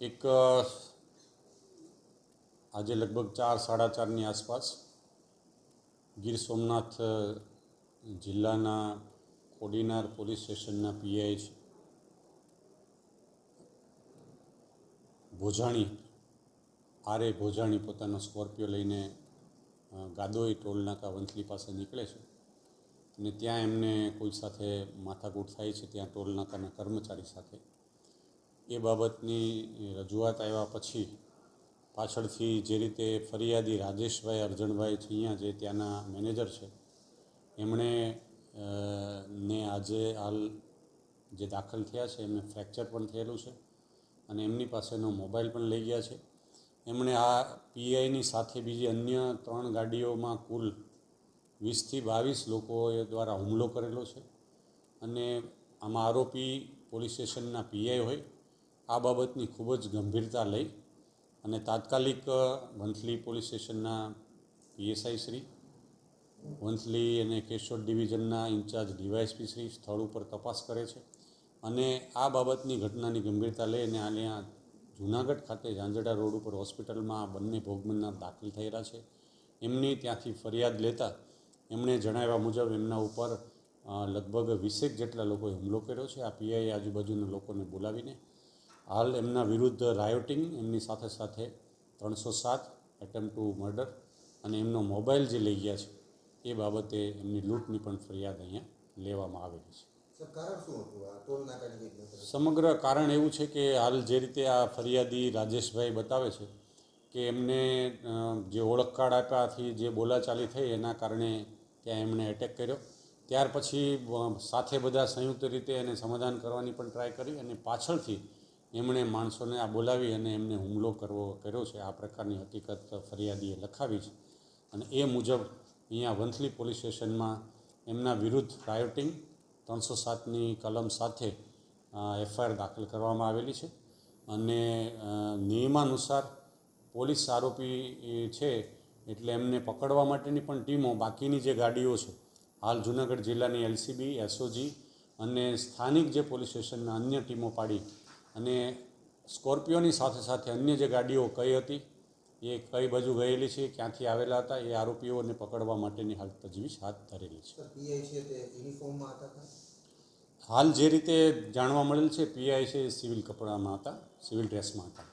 એક આજે લગભગ ચાર, સાડા ચારની આસપાસ ગીર સોમનાથ જિલ્લાના કોડીનાર પોલીસ સ્ટેશનના પીઆઈ છે. ભોજાણી, આરે ભોજાણી પોતાનો સ્કોર્પિયો લઈને ગાદોઈ ટોલનાકા વંથલી પાસે નીકળે છે અને ત્યાં એમને કોઈ સાથે માથાકૂટ થાય છે, ત્યાં ટોલ નાકાના કર્મચારી સાથે એ બાબતની રજૂઆત આવ્યા પછી પાછળથી જે રીતે ફરિયાદી રાજેશભાઈ અરજણભાઈ છૈયા જે ત્યાંના મેનેજર છે, એમણે ને આજે હાલ જે દાખલ થયા છે, એમને ફ્રેક્ચર પણ થયેલું છે અને એમની પાસેનો મોબાઈલ પણ લઈ ગયા છે. એમણે આ પીઆઈની સાથે બીજી અન્ય ત્રણ ગાડીઓમાં કુલ વીસથી બાવીસ લોકોએ દ્વારા હુમલો કરેલો છે અને આમાં આરોપી પોલીસ સ્ટેશનના પીઆઈ હોય આ બાબતની ખૂબ જ ગંભીરતા લઈ અને તાત્કાલિક વંથલી પોલીસ સ્ટેશનના પીએસઆઈ શ્રી, વંથલી અને કેશોદ ડિવિઝનના ઇન્ચાર્જ ડીવાયએસપી શ્રી સ્થળ ઉપર તપાસ કરે છે અને આ બાબતની ઘટનાની ગંભીરતા લઈ અને અહીંયા જૂનાગઢ ખાતે ઝાંઝડા રોડ ઉપર હોસ્પિટલમાં બંને ભોગમનના દાખલ થયેલા છે. એમની ત્યાંથી ફરિયાદ લેતા એમણે જણાવ્યા મુજબ એમના ઉપર લગભગ વીસેક જેટલા લોકોએ હુમલો કર્યો છે. આ પીઆઈ આજુબાજુના લોકોને બોલાવીને હાલ એમના વિરુદ્ધ રાયોટિંગ એમની સાથે સાથે ત્રણસો સાત એટેમ્પ ટુ મર્ડર અને એમનો મોબાઈલ જે લઈ ગયા છે એ બાબતે એમની લૂંટની પણ ફરિયાદ અહીંયા લેવામાં આવેલી છે? સમગ્ર કારણ એવું છે કે હાલ જે રીતે આ ફરિયાદી રાજેશભાઈ બતાવે છે કે એમને જે ઓળખ કાર્ડ આપ્યાથી જે બોલાચાલી થઈ એના કારણે ત્યાં એમણે એટેક કર્યો. ત્યાર પછી સાથે બધા સંયુક્ત રીતે એને સમાધાન કરવાની પણ ટ્રાય કરી અને પાછળથી એમણે માણસોને આ બોલાવી અને એમને હુમલો કરવો કર્યો છે. આ પ્રકારની હકીકત ફરિયાદીએ લખાવી છે. અને એ મુજબ અહીંયા વંથલી પોલીસ સ્ટેશનમાં એમના વિરુદ્ધ રાયોટિંગ ત્રણસો સાતની કલમ સાથે એફઆઈઆર દાખલ કરવામાં આવેલી છે. અને નિયમાનુસાર પોલીસ આરોપી છે એટલે એમને પકડવા માટેની પણ ટીમો બાકીની જે ગાડીઓ છે, હાલ જૂનાગઢ જિલ્લાની એલસીબી, એસઓજી અને સ્થાનિક જે પોલીસ સ્ટેશનના અન્ય ટીમો પાડી અને સ્કોર્પિયોની સાથે સાથે અન્ય જે ગાડીઓ કઈ હતી એ કઈ બાજુ ગયેલી છે ક્યાંથી આવેલા હતા એ આરોપીઓને પકડવા માટેની હાલ તજવીજ હાથ ધરેલી છે? હાલ જે રીતે જાણવા મળેલ છે પીઆઈ છે સિવિલ કપડામાં હતા સિવિલ ડ્રેસમાં હતા